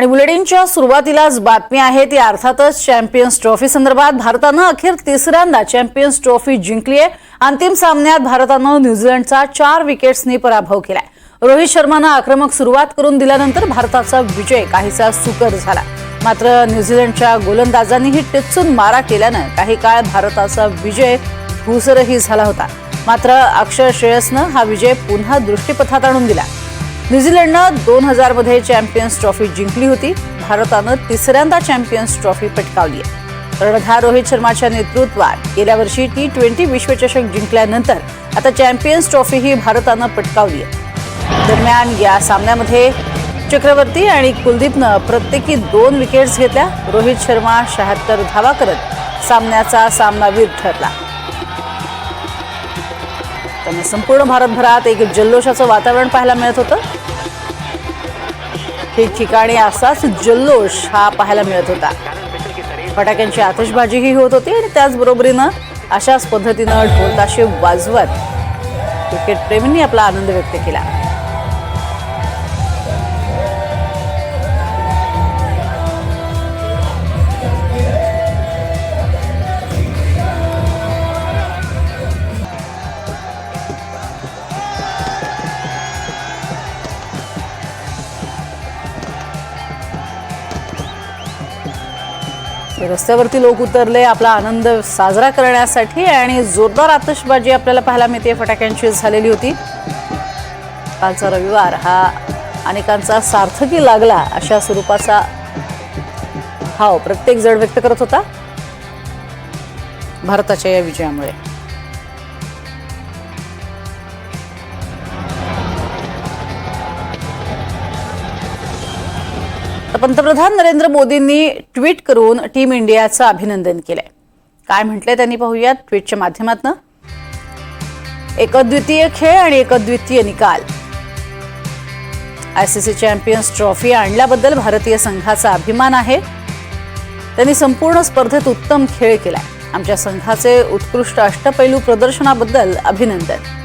आणि बुलेटिनच्या सुरुवातीलाच बातमी आहे ती अर्थातच चॅम्पियन्स ट्रॉफी संदर्भात भारतानं अखेर तिसऱ्यांदा चॅम्पियन्स ट्रॉफी जिंकली आहे. अंतिम सामन्यात भारतानं न्यूझीलंडचा चार विकेट्सनी पराभव केलाय. रोहित शर्मानं आक्रमक सुरुवात करून दिल्यानंतर भारताचा विजय काहीसा सुकर झाला. मात्र न्यूझीलंडच्या गोलंदाजांनीही टिचून मारा केल्यानं काही काळ भारताचा विजय भूसरही झाला होता. मात्र अक्षर श्रेयसनं हा विजय पुन्हा दृष्टीपथात आणून दिला. न्यूझीलंडनं दोन हजारमध्ये चॅम्पियन्स ट्रॉफी जिंकली होती. भारतानं तिसऱ्यांदा चॅम्पियन्स ट्रॉफी पटकावली आहे. कर्णधार रोहित शर्माच्या नेतृत्वात गेल्या वर्षी टी ट्वेंटी विश्वचषक जिंकल्यानंतर आता चॅम्पियन्स ट्रॉफी ही भारतानं पटकावली आहे. दरम्यान या सामन्यामध्ये चक्रवर्ती आणि कुलदीपनं प्रत्येकी दोन विकेट्स घेतल्या. रोहित शर्मा शहात्तर धावा करत सामन्याचा सामनावीर ठरला. त्यामुळे संपूर्ण भारतभरात एक जल्लोषाचं वातावरण पाहायला मिळत होतं. ठिकठिकाणी असाच जल्लोष हा पाहायला मिळत होता. फटाक्यांची आतषबाजीही होत होती आणि त्याचबरोबरीनं अशाच पद्धतीनं ढोलताशे वाजवत क्रिकेट प्रेमींनी आपला आनंद व्यक्त केला. रस्त्यावरती लोक उतरले आपला आनंद साजरा करण्यासाठी आणि जोरदार आतषबाजी आपल्याला पाहायला मिळते. फटाक्यांची झालेली होती. कालचा रविवार हा अनेकांचा सार्थकी लागला अशा स्वरूपाचा हाव प्रत्येक जण व्यक्त करत होता. भारताच्या या विजयामुळे. पंतप्रधान नरेंद्र मोदींनी ट्विट करून टीम इंडियाचं अभिनंदन केलंय. काय म्हटलंय त्यांनी पाहूयात ट्विटच्या माध्यमातून. एक अद्वितीय खेळ आणि एक अद्वितीय निकाल आयसीसी चॅम्पियन्स ट्रॉफी आणल्याबद्दल भारतीय संघाचा अभिमान आहे. त्यांनी संपूर्ण स्पर्धेत उत्तम खेळ केलाय. आमच्या संघाचे उत्कृष्ट अष्टपैलू प्रदर्शनाबद्दल अभिनंदन.